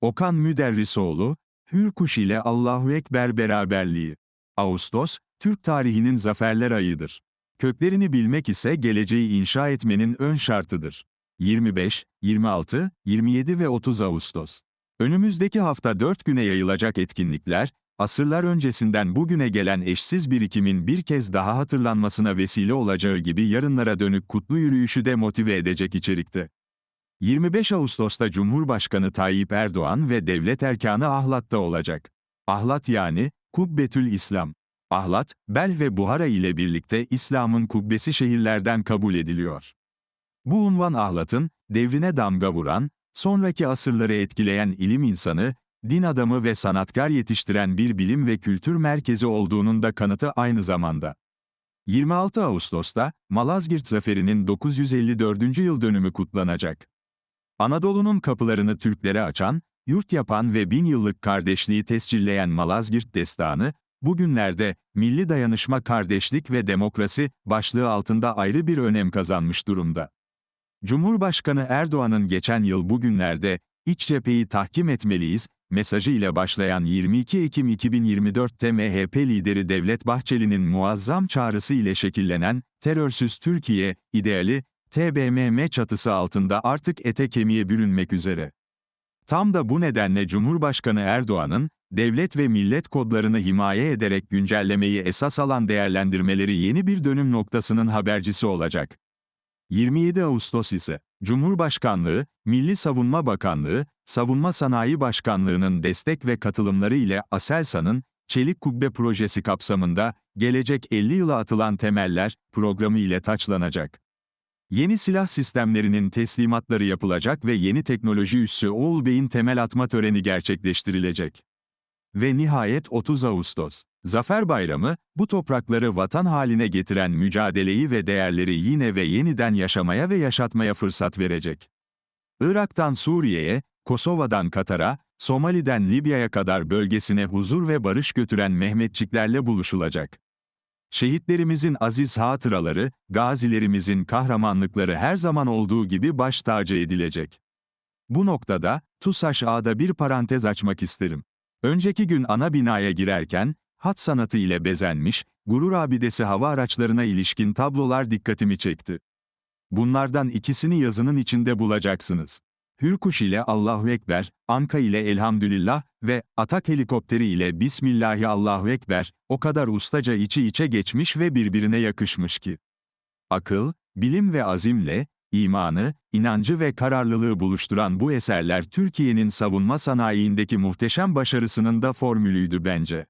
Okan Müderrisoğlu, Hürkuş ile Allahu Ekber beraberliği. Ağustos, Türk tarihinin zaferler ayıdır. Köklerini bilmek ise geleceği inşa etmenin ön şartıdır. 25, 26, 27 ve 30 Ağustos. Önümüzdeki hafta 4 güne yayılacak etkinlikler, asırlar öncesinden bugüne gelen eşsiz birikimin bir kez daha hatırlanmasına vesile olacağı gibi yarınlara dönük kutlu yürüyüşü de motive edecek içerikte. 25 Ağustos'ta Cumhurbaşkanı Tayyip Erdoğan ve devlet erkanı Ahlat'ta olacak. Ahlat yani, Kubbetül İslam. Ahlat, Bel ve Buhara ile birlikte İslam'ın kubbesi şehirlerden kabul ediliyor. Bu unvan Ahlat'ın, devrine damga vuran, sonraki asırları etkileyen ilim insanı, din adamı ve sanatkar yetiştiren bir bilim ve kültür merkezi olduğunun da kanıtı aynı zamanda. 26 Ağustos'ta, Malazgirt Zaferi'nin 954. yıl dönümü kutlanacak. Anadolu'nun kapılarını Türklere açan, yurt yapan ve bin yıllık kardeşliği tescilleyen Malazgirt Destanı, bugünlerde milli dayanışma kardeşlik ve demokrasi başlığı altında ayrı bir önem kazanmış durumda. Cumhurbaşkanı Erdoğan'ın geçen yıl bugünlerde iç cepheyi tahkim etmeliyiz mesajı ile başlayan 22 Ekim 2024'te MHP lideri Devlet Bahçeli'nin muazzam çağrısı ile şekillenen terörsüz Türkiye ideali TBMM çatısı altında artık ete kemiğe bürünmek üzere. Tam da bu nedenle Cumhurbaşkanı Erdoğan'ın, devlet ve millet kodlarını himaye ederek güncellemeyi esas alan değerlendirmeleri yeni bir dönüm noktasının habercisi olacak. 27 Ağustos ise, Cumhurbaşkanlığı, Milli Savunma Bakanlığı, Savunma Sanayi Başkanlığı'nın destek ve katılımları ile ASELSA'nın, Çelik Kubbe projesi kapsamında, gelecek 50 yıla atılan temeller, programı ile taçlanacak. Yeni silah sistemlerinin teslimatları yapılacak ve yeni teknoloji üssü Oğul Bey'in temel atma töreni gerçekleştirilecek. Ve nihayet 30 Ağustos. Zafer Bayramı, bu toprakları vatan haline getiren mücadeleyi ve değerleri yine ve yeniden yaşamaya ve yaşatmaya fırsat verecek. Irak'tan Suriye'ye, Kosova'dan Katar'a, Somali'den Libya'ya kadar bölgesine huzur ve barış götüren Mehmetçiklerle buluşulacak. Şehitlerimizin aziz hatıraları, gazilerimizin kahramanlıkları her zaman olduğu gibi baş tacı edilecek. Bu noktada, TUSAŞ A'da bir parantez açmak isterim. Önceki gün ana binaya girerken, hat sanatı ile bezenmiş, gurur abidesi hava araçlarına ilişkin tablolar dikkatimi çekti. Bunlardan ikisini yazının içinde bulacaksınız. Hürkuş ile Allahu Ekber, Anka ile Elhamdülillah ve Atak helikopteri ile Bismillahi Allahu Ekber, o kadar ustaca içi içe geçmiş ve birbirine yakışmış ki. Akıl, bilim ve azimle, imanı, inancı ve kararlılığı buluşturan bu eserler Türkiye'nin savunma sanayiindeki muhteşem başarısının da formülüydü bence.